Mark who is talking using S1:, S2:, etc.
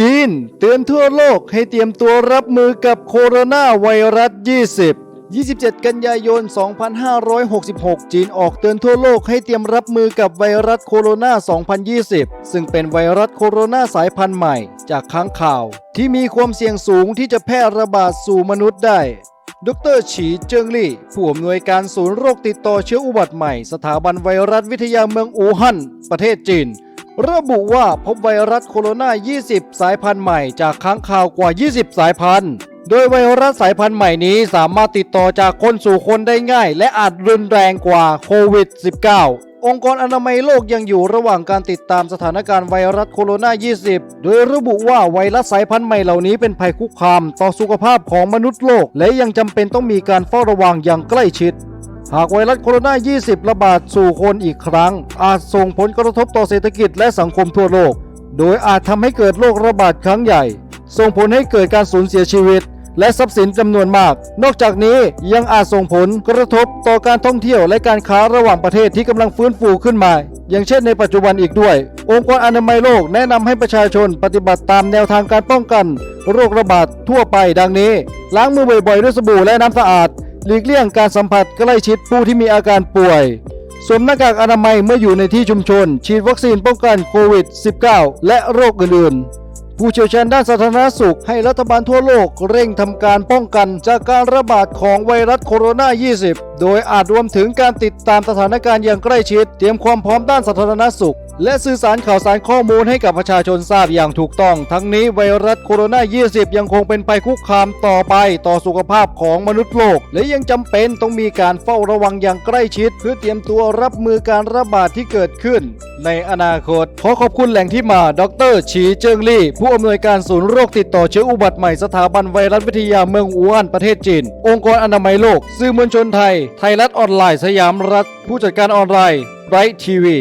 S1: จีนเตือนทั่วโลกให้เตรียมตัวรับมือกับโคโรนาไวรัส 20 27 กันยายน 2566 จีนออกเตือนทั่วโลกให้เตรียมรับมือกับไวรัสโคโรนา 2020 ซึ่งเป็นไวรัสโคโรนาสายพันธุ์ใหม่ จากค้างข่าว ที่มีความเสี่ยงสูงที่จะแพร่ระบาดสู่มนุษย์ได้ ดรฉีเจิงลี่ ผู้อำนวยการศูนย์โรคติดต่อเชื้ออุบัติใหม่ สถาบันไวรัสวิทยาเมืองอู่ฮั่น ประเทศจีน ระบุว่าพบไวรัสโคโรนา 20 สายพันธุ์ใหม่จากค้างคาวกว่า 20 สายพันธุ์ โดยไวรัสสายพันธุ์ใหม่นี้สามารถติดต่อจากคนสู่คนได้ง่าย และอาจรุนแรงกว่าโควิด -19 องค์กรอนามัยโลกยังอยู่ระหว่างการติดตามสถานการณ์ไวรัสโคโรนา 20 โดยระบุว่าไวรัสสายพันธุ์ใหม่เหล่านี้เป็นภัยคุกคามต่อสุขภาพของมนุษย์โลก และยังจำเป็นต้องมีการเฝ้าระวังอย่างใกล้ชิด หากไวรัสโคโรนา 20 ระบาดสู่คนอีกครั้ง อาจส่งผลกระทบต่อเศรษฐกิจและสังคมทั่วโลก โดยอาจทำให้เกิดโรคระบาดครั้งใหญ่ ส่งผลให้เกิดการสูญเสียชีวิต และทรัพย์สินจำนวนมาก นอกจากนี้ยังอาจส่งผลกระทบต่อการท่องเที่ยวและการค้าระหว่างประเทศที่กำลังฟื้นฟูขึ้นมา อย่างเช่นในปัจจุบันอีกด้วย องค์กรอนามัยโลกแนะนำให้ประชาชนปฏิบัติตามแนวทางการป้องกัน โรคระบาดทั่วไปดังนี้ ล้างมือบ่อยๆด้วยสบู่และน้ำสะอาด หลีกเลี่ยงการสัมผัสใกล้ชิดผู้ที่มีอาการป่วย สวมหน้ากากอนามัยเมื่ออยู่ในที่ชุมชน ฉีดวัคซีนป้องกันโควิด -19 และโรคอื่นๆ ผู้เชี่ยวชาญด้านสาธารณสุขให้รัฐบาลทั่วโลกเร่งทำการป้องกันจากการระบาดของไวรัสโคโรนา 20 โดยอาจรวมถึงการติดตามสถานการณ์อย่างใกล้ชิด เตรียมความพร้อมด้านสาธารณสุข และสื่อสารข่าวสารข้อมูลให้กับประชาชนทราบอย่างถูกต้อง ทั้งนี้ไวรัสโคโรนา 20 ยังคงเป็นภัยคุกคามต่อไปต่อสุขภาพของมนุษย์โลก และยังจำเป็นต้องมีการเฝ้าระวังอย่างใกล้ชิด เพื่อเตรียมตัวรับมือการระบาดที่เกิดขึ้น ในอนาคต ขอขอบคุณแหล่งที่มา ดรฉีเจิงลี่ ผู้อำนวยการศูนย์โรคติดต่อเชื้ออุบัติใหม่สถาบันไวรัสวิทยาเมืองอู่ฮั่นประเทศจีน องค์กรอนามัยโลก สื่อมวลชนไทย ไทยรัฐออนไลน์สยามรัฐ ผู้จัดการออนไลน์ไรทีวี